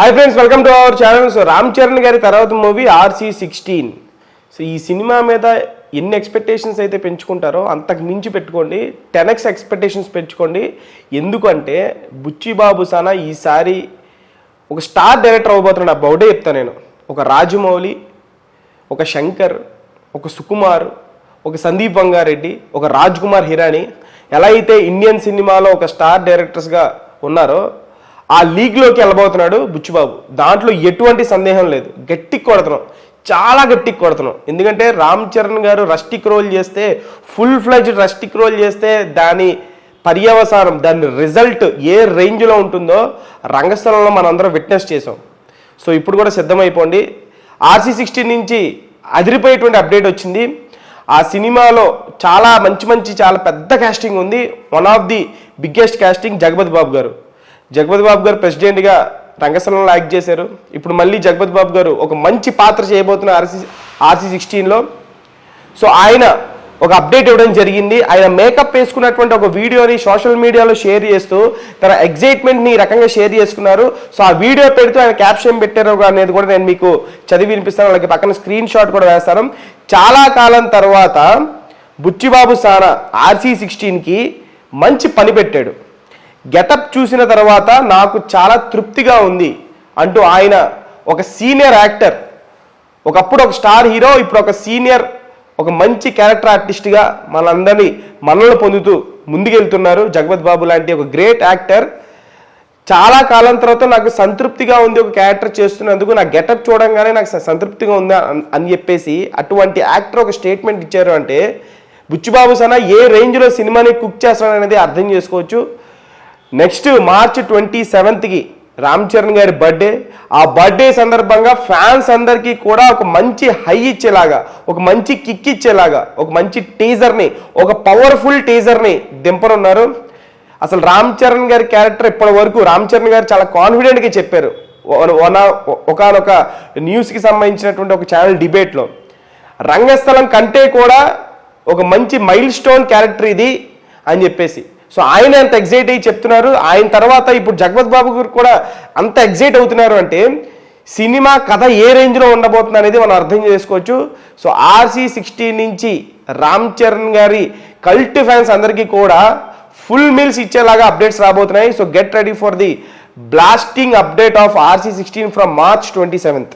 Hi friends welcome to our channel so Ram Charan గారి తర్వాత movie RC sixteen so ఈ cinema మీద ఎన్ని ఎక్స్పెక్టేషన్స్ అయితే పెంచుకుంటారో అంతకు మించి పెట్టుకోండి. టెన్ ఎక్స్ ఎక్స్పెక్టేషన్స్ పెంచుకోండి. ఎందుకంటే బుచ్చిబాబు సానా ఈసారి ఒక స్టార్ డైరెక్టర్ అవ్వబోతున్నాడు ఆ బౌడే చెప్తాను నేను. ఒక రాజమౌళి ఒక శంకర్ ఒక సుకుమార్ ఒక సందీప్ వంగారెడ్డి ఒక రాజ్ కుమార్ హిరాని ఎలా అయితే ఇండియన్ సినిమాలో ఒక స్టార్ డైరెక్టర్స్గా ఉన్నారో ఆ లీగ్లోకి వెళ్ళబోతున్నాడు బుచ్చిబాబు. దాంట్లో ఎటువంటి సందేహం లేదు. గట్టి కొడుతున్నాం చాలా గట్టి కొడుతున్నాం ఎందుకంటే రామ్ చరణ్ గారు రస్టిక్ రోల్ చేస్తే ఫుల్ ఫ్లెజ్డ్ రస్టిక్ రోల్ చేస్తే దాని పర్యవసానం దాని రిజల్ట్ ఏ రేంజ్లో ఉంటుందో రంగస్థలంలో మనందరం విట్నెస్ చేసాం సో ఇప్పుడు కూడా సిద్ధమైపోండి. ఆర్సీ సిక్స్టీన్ నుంచి అదిరిపోయేటువంటి అప్డేట్ వచ్చింది. ఆ సినిమాలో చాలా మంచి మంచి చాలా పెద్ద కాస్టింగ్ ఉంది. One of the biggest casting Jagapathi Babu గారు. జగపతి బాబు గారు ప్రెసిడెంట్గా రంగస్థలంలో యాక్ట్ చేశారు. ఇప్పుడు మళ్ళీ జగపతి బాబు గారు ఒక మంచి పాత్ర చేయబోతున్న ఆర్సీ ఆర్సీ సిక్స్టీన్లో. సో ఆయన ఒక అప్డేట్ ఇవ్వడం జరిగింది. ఆయన మేకప్ వేసుకున్నటువంటి ఒక వీడియోని సోషల్ మీడియాలో షేర్ చేస్తూ తన ఎగ్జైట్మెంట్ని ఈ రకంగా షేర్ చేసుకున్నారు. సో ఆ వీడియో పెడుతూ ఆయన క్యాప్షన్ పెట్టారు అనేది కూడా నేను మీకు చదివి వినిపిస్తాను. అలాగే పక్కన స్క్రీన్ షాట్ కూడా వేస్తాను. చాలా కాలం తర్వాత బుచ్చిబాబు సానా ఆర్సీ సిక్స్టీన్కి మంచి పని పెట్టాడు. గెటప్ చూసిన తర్వాత నాకు చాలా తృప్తిగా ఉంది అంటూ ఆయన ఒక సీనియర్ యాక్టర్ ఒకప్పుడు ఒక స్టార్ హీరో ఇప్పుడు ఒక సీనియర్ ఒక మంచి క్యారెక్టర్ ఆర్టిస్ట్గా మనందరినీ మనల్ని పొందుతూ ముందుకెళ్తున్నారు జగపత్ బాబు లాంటి ఒక గ్రేట్ యాక్టర్. చాలా కాలం తర్వాత నాకు సంతృప్తిగా ఉంది ఒక క్యారెక్టర్ చేస్తున్నందుకు నా గెటప్ చూడంగానే నాకు స- సంతృప్తిగా ఉంది అని చెప్పేసి అటువంటి యాక్టర్ ఒక స్టేట్మెంట్ ఇచ్చారు అంటే బుచ్చిబాబు సన ఏ రేంజ్లో సినిమాని కుక్ చేస్తాడు అనేది అర్థం చేసుకోవచ్చు. నెక్స్ట్ మార్చ్ ట్వంటీ సెవెంత్కి రామ్ చరణ్ గారి బర్త్డే. ఆ బర్త్డే సందర్భంగా ఫ్యాన్స్ అందరికీ కూడా ఒక మంచి హై ఇచ్చేలాగా ఒక మంచి కిక్ ఇచ్చేలాగా ఒక మంచి టీజర్ని ఒక పవర్ఫుల్ టీజర్ని దింపనున్నారు. అసలు రామ్ చరణ్ గారి క్యారెక్టర్ ఇప్పటి వరకు రామ్ చరణ్ గారు చాలా కాన్ఫిడెంట్గా చెప్పారు. ఒకనొక న్యూస్కి సంబంధించినటువంటి ఒక ఛానల్ డిబేట్లో రంగస్థలం కంటే కూడా ఒక మంచి మైల్ స్టోన్ క్యారెక్టర్ ఇది అని చెప్పేసి. సో ఆయన అంత ఎగ్జైట్ అయ్యి చెప్తున్నారు. ఆయన తర్వాత ఇప్పుడు జగవత్ బాబు గారు కూడా అంత ఎగ్జైట్ అవుతున్నారు అంటే సినిమా కథ ఏ రేంజ్లో ఉండబోతుంది అనేది మనం అర్థం చేసుకోవచ్చు. సో ఆర్సీ సిక్స్టీన్ నుంచి రామ్ చరణ్ గారి కల్ట్ ఫ్యాన్స్ అందరికీ కూడా ఫుల్ మీల్స్ ఇచ్చేలాగా అప్డేట్స్ రాబోతున్నాయి. So get ready for the blasting update of RC sixteen from March twenty seventh